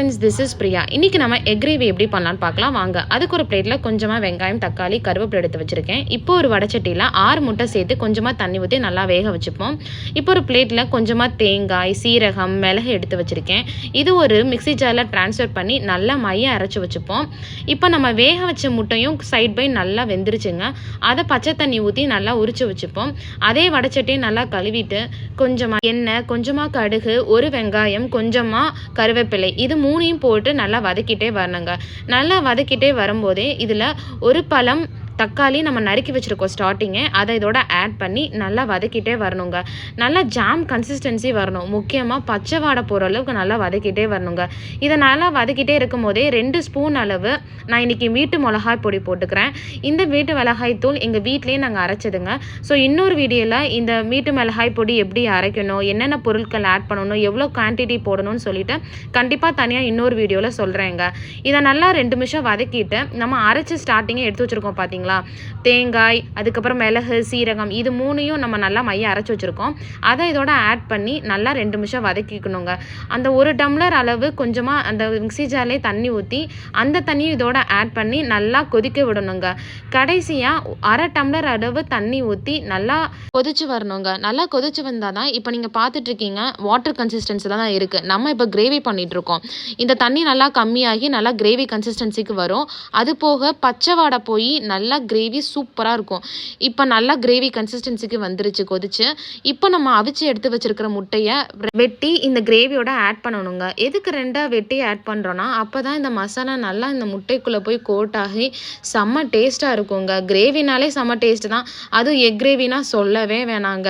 Friends this is Priya இன்றைக்கி நம்ம egg gravy எப்படி பண்ணலான்னு பார்க்கலாம். வாங்க அதுக்கு ஒரு பிளேட்டில் கொஞ்சமாக வெங்காயம் தக்காளி கருவேப்பிலை எடுத்து வச்சுருக்கேன். இப்போ ஒரு வடச்சட்டியில் ஆறு முட்டை சேர்த்து கொஞ்சமாக தண்ணி ஊற்றி நல்லா வேக வச்சுப்போம். இப்போ ஒரு பிளேட்டில் கொஞ்சமாக தேங்காய் சீரகம் மிளகு எடுத்து வச்சுருக்கேன். இது ஒரு மிக்ஸி ஜாரில் ட்ரான்ஸ்ஃபர் பண்ணி நல்லா மையம் அரைச்சி வச்சுப்போம். இப்போ நம்ம வேக வச்ச முட்டையும் சைட் பை நல்லா வெந்துருச்சுங்க. அதை பச்சை தண்ணி ஊற்றி நல்லா உரிச்சு வச்சுப்போம். அதே வடச்சட்டியை நல்லா கழுவிட்டு கொஞ்சமாக எண்ணெய் கொஞ்சமாக கடுகு ஒரு வெங்காயம் கொஞ்சமாக கருவேப்பிலை. இது மூணையும் போட்டு நல்லா வதக்கிட்டே வரணுங்க. நல்லா வதக்கிட்டே வரும்போதே இதில் ஒரு பழம் தக்காளி நம்ம நறுக்கி வச்சுருக்கோம் ஸ்டார்டிங்கே அதை இதோட ஆட் பண்ணி நல்லா வதக்கிட்டே வரணுங்க. நல்லா ஜாம் கன்சிஸ்டன்சி வரணும். முக்கியமாக பச்சை வாடை போகிற அளவுக்கு நல்லா வதக்கிட்டே வரணுங்க. இதை நல்லா வதக்கிட்டே இருக்கும் போதே ரெண்டு ஸ்பூன் அளவு நான் இன்றைக்கி வீட்டு மிளகாய் பொடி போட்டுக்கிறேன். இந்த வீட்டு மிளகாய் தூள் எங்கள் வீட்லேயே நாங்கள் அரைச்சதுங்க. ஸோ இன்னொரு வீடியோவில் இந்த வீட்டு மிளகாய் பொடி எப்படி அரைக்கணும் என்னென்ன பொருட்கள் ஆட் பண்ணணும் எவ்வளோ குவான்டிட்டி போடணும்னு சொல்லிட்டு கண்டிப்பாக தனியாக இன்னொரு வீடியோவில் சொல்கிறேங்க இதை நல்லா ரெண்டு நிமிஷம் வதக்கிட்டு நம்ம அரைச்சி ஸ்டார்டிங்கே எடுத்து வச்சுருக்கோம் பார்த்தீங்களா தேங்காய் அதுக்கப்புறம் மிளகு சீரகம் இது மூணையும் நம்ம நல்லா மைய அரைச்சி வச்சுருக்கோம். அதை இதோட ஆட் பண்ணி நல்லா ரெண்டு நிமிஷம் வதக்கிக்கணுங்க. அந்த ஒரு டம்ளர் அளவு கொஞ்சமாக அந்த மிக்சி ஜாலே தண்ணி ஊற்றி அந்த தண்ணியும் இதோட ஆட் பண்ணி நல்லா கொதிக்க விடணுங்க. கடைசியாக அரை டம்ளர் அளவு தண்ணி ஊற்றி நல்லா கொதிச்சு வரணுங்க. நல்லா கொதிச்சு வந்தால் தான் இப்போ நீங்கள் பார்த்துட்ருக்கீங்க வாட்டர் கன்சிஸ்டன்சி தான் இருக்குது நம்ம இப்போ கிரேவி பண்ணிகிட்ருக்கோம் இந்த தண்ணி நல்லா கம்மியாகி நல்லா கிரேவி கன்சிஸ்டன்சிக்கு வரும். அது போக பச்சை வாடை போய் நல்லா கிரேவி சூப்பராக இருக்கும். இப்போ நல்லா கிரேவி கன்சிஸ்டன்சிக்கு வந்துருச்சு கொதிச்சு. இப்போ நம்ம அவிச்சு எடுத்து வச்சிருக்கிற முட்டையை வெட்டி இந்த கிரேவியோட ஆட் பண்ணணுங்க. எதுக்கு ரெண்டாக வெட்டி ஆட் பண்ணுறோன்னா அப்போ தான் இந்த மசாலா நல்லா இந்த முட்டைக்குள்ளே போய் கோட் ஆகி செம்ம டேஸ்ட்டாக இருக்குங்க. கிரேவினாலே செம்ம டேஸ்ட் தான். அதுவும் எக் கிரேவினா சொல்லவே வேணாங்க.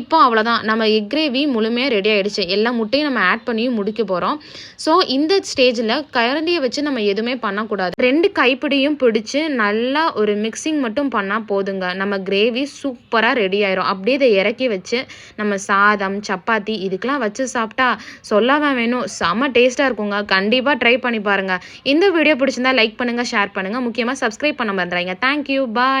இப்போ அவ்வளோதான் நம்ம எக் கிரேவி முழுமையாக ரெடி ஆகிடுச்சு எல்லா முட்டையும் நம்ம ஆட் பண்ணியும் முடிக்க போகிறோம் ஸோ இந்த ஸ்டேஜில் கரண்டியை வச்சு நம்ம எதுவுமே பண்ணக்கூடாது. ரெண்டு கைப்பிடியும் பிடிச்சி நல்லா ஒரு மிக்சிங் மட்டும் பண்ணால் போதுங்க. நம்ம கிரேவி சூப்பராக ரெடி ஆயிரும். அப்படியே இதை இறக்கி வச்சு நம்ம சாதம் சப்பாத்தி இதுக்கெலாம் வச்சு சாப்பிட்டா சொல்லாமல் வேணும். செம்ம டேஸ்ட்டாக இருக்குங்க. கண்டிப்பாக ட்ரை பண்ணி பாருங்கள் இந்த வீடியோ பிடிச்சிருந்தா லைக் பண்ணுங்கள் ஷேர் பண்ணுங்கள் முக்கியமாக சப்ஸ்கிரைப் பண்ண மறந்துடாதீங்க. Thank you bye